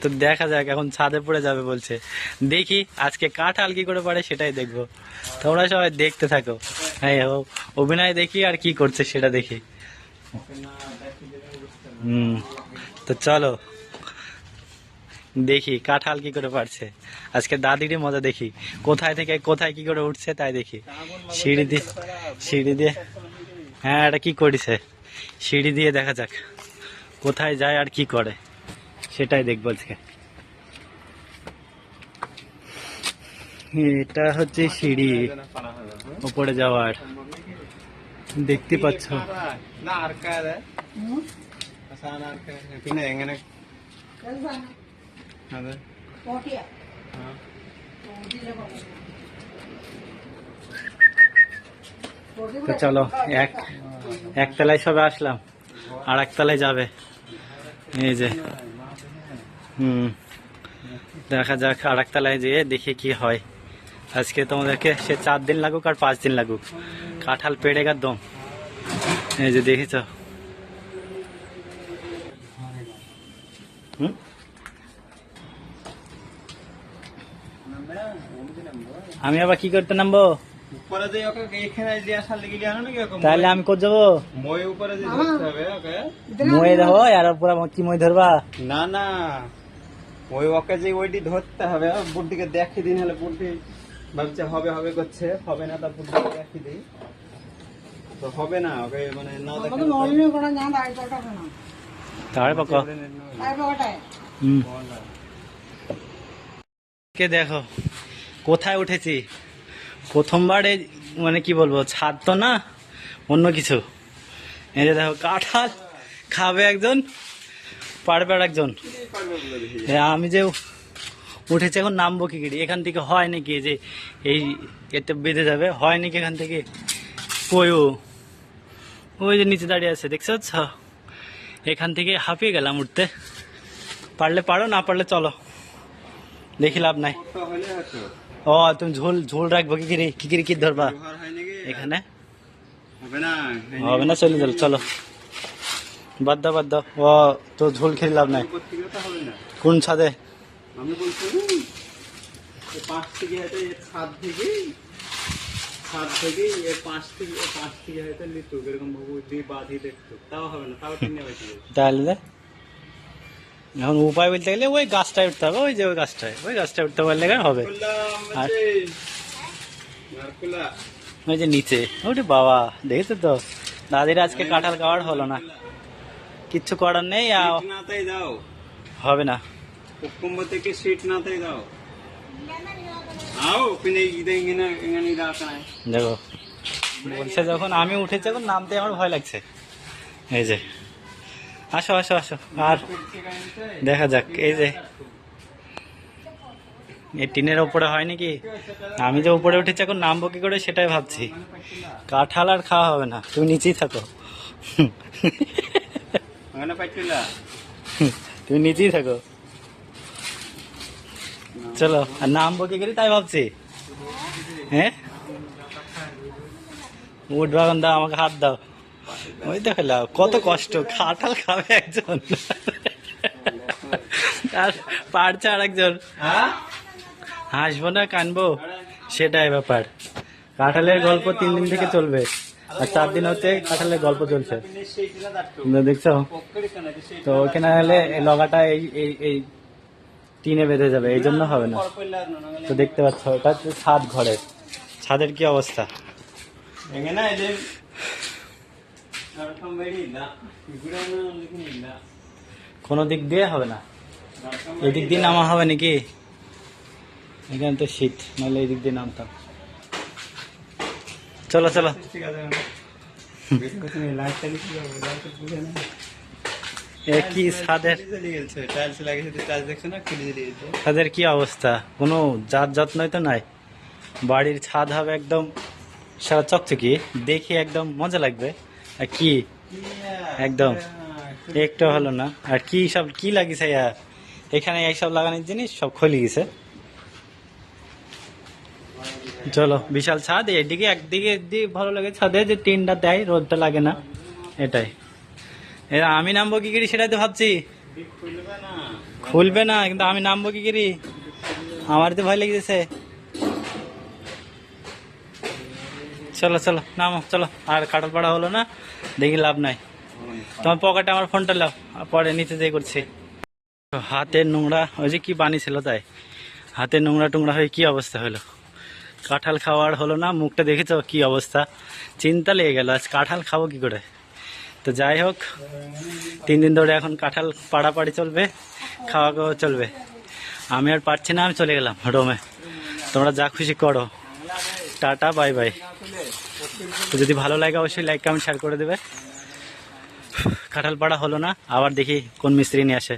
তো দেখা যাক, এখন ছাদে পড়ে যাবে বলছে। দেখি আজকে কাঁঠাল কি করে পারে সেটাই দেখব। তোমরা সবাই দেখতে থাকো। হ্যাঁ ও অভিনয় দেখি আর কি করছে সেটা দেখি। হুম, তো চলো। দেখি কাঁঠাল কি করে পারছে আজকে দাদিরই মজা দেখি। কোথায় থেকে কোথায় কি করে উঠছে তাই দেখি। সিঁড়ি দিয়ে সিঁড়ি দিয়ে হ্যাঁ এটা কি করেছে? সিঁড়ি দিয়ে দেখা যাক। কোথায় যায় আর কি করে। সেটাই দেখব আজকে। এটা হচ্ছে সিঁড়ি উপরে যাওয়ার। দেখতে পাচ্ছ। তো চলো, এক, একতলায় সবে আসলাম, আর একতলায় যাবে। এই যে। হুম। দেখা যাক আর একতলায় যেয়ে দেখি কি হয়। আজকে তোমাদেরকে সে চার দিন লাগুক আর পাঁচ দিন লাগুক। কাঁঠাল পেড়ে গা দম। এই যে দেখেছ? হুম? আমি আবার কি করতে নামবো? উপরে তাহলে আমি কোথায় যাব? মই উপরে মই দেখো আর পুরা কি মই ধরবা? না না। ওই ওকে যে ওইটি ধরতে হবে বুদ্ধিকে দেখে দিন হলে বুদ্ধি ভাবছে হবে হবে করছে হবে না তা বুদ্ধিকে দেখে দিই। তো হবে না ওকে মানে না দেখে তাহলে পকো। হুম। কে দেখো কোথায় উঠেছি? প্রথমবার এই মানে কি বলব ছাদ তো না অন্য কিছু। এই যে দেখো কাঁঠাল খাবে একজন। পারবে আর একজন। এ আমি যে উঠেছি এখন নামবো কি করে? এখান থেকে হয় নাকি যে এই এতে বেঁধে যাবে? হয় নাকি এখান থেকে? কই ও? ওই যে নিচে দাঁড়িয়ে আছে দেখছ? এখান থেকে হাঁপিয়ে গেলাম উঠতে। পারলে পারো না পারলে চলো। দেখি লাভ নাই। ও তুমি ঝোল ঝোল রাখব কি কিরি? কি কিরি কি ধরবা? হয় এখানে? না হবে না চলে চলো চলো। বাদ দাও বাদ দাও। ও তো ঝোল খেয়ে লাভ নাই। কোন ছাদে? আমি বলছি পাঁচ থেকে হয়তো ছাদ থেকে ছাদ থেকে এর পাঁচ থেকে পাঁচ থেকে হয়তো লিটু এরকম ভাবে দিয়ে বাঁধি দেখতো। তাও হবে না তাও তিন তাহলে এখন উপায় বলতে গেলে ওই গাছটায় উঠতে হবে ওই যে ওই গাছটায় ওই গাছটায় উঠতে পারলে হবে? আর- ওই যে নিচে ওরে বাবা দেখেছ তো? দাদির আজকে কাঁঠাল খাওয়ার হলো না। কিচ্ছু করার নেই নাতাই দাও। হবে না। কুকুম্ব থেকে সিট নাতাই দাও। দেখো বলছে যখন আমি উঠেছি এখন নামতে আমার ভয় লাগছে। এই যে আসো আসো আসো আর দেখা যাক এই যে। এই টিনের ওপরে হয় নাকি? আমি যে উপরে উঠেছি এখন নামবো কি করে সেটাই ভাবছি। কাঁঠাল আর খাওয়া হবে না তুমি নিচেই থাকো। അങ്ങനെ പറ്റില്ല তুমি নিচেই থাকো চলো আর নামবো কি করে তাই ভাবছি হ্যাঁ উঠবা এখন দাও আমাকে হাত দাও ওই তো খেলাম কত কষ্ট কাঁঠাল খাবে একজন আর পারছে আর একজন হ্যাঁ হাসবো না কানবো সেটাই ব্যাপার কাঁঠালের গল্প তিন দিন থেকে চলবে আর চার দিন হচ্ছে কাঁঠালের গল্প চলছে। দেখছ? তো ওখানে হলে লগাটা এই এই এই টিনে বেঁধে যাবে এই জন্য হবে না। তো দেখতে পাচ্ছ ওটা হচ্ছে ছাদ ঘরের ছাদের কি অবস্থা? কোনো দিক দিয়ে হবে না। এদিক দিয়ে নামা হবে নাকি? এখানে তো শীত নাহলে এদিক দিয়ে নামতাম। চলো চলো। কি কি অবস্থা? কোনো জাত যত্নই তো নাই। বাড়ির ছাদ হবে একদম সারা চকচকি। দেখে একদম মজা লাগবে। আর কি? একদম। একটু হলো না। আর কি সব কি লাগিয়েছে এখানে এইসব লাগানোর জিনিস সব খুলে গেছে। চলো। বিশাল ছাদ, এদিকে একদিকে একদিকে ভালো লাগে ছাদে যে টিনটা দেয়, রোদটা লাগে না। এটাই। এরা আমি নামবো কি করি সেটাই তো ভাবছি। খুলবে না, কিন্তু আমি নামবো কি করি? আমার তো ভয় লেগেছে। চলো চলো, নামো, চলো। আর কাটাল পাড়া হলো না, দেখি লাভ নাই। তোমার পকেটে আমার ফোনটা আর পরে নিচে যেয়ে করছি। হাতের নোংরা, ওই যে কি বানিয়েছিল তাই? হাতের নোংরা টুংরা হয়ে কি অবস্থা হলো? কাঁঠাল খাওয়ার হলো না, মুখটা দেখেছ কি অবস্থা? চিন্তা লেগে গেল, আজ কাঁঠাল খাব কি করে? তো যাই হোক, তিন দিন ধরে এখন কাঁঠাল পাড়াপাড়ি চলবে, খাওয়া খাওয়া চলবে। আমি আর পারছি না, আমি চলে গেলাম রোমে। তোমরা যা খুশি করো। Tata, bye bye. তো যদি ভালো লাগে অবশ্যই লাইক কমেন্ট শেয়ার করে দেবে। কাঁঠাল পাড়া হলো না, আবার দেখি কোন মিস্ত্রি নিয়ে আসে।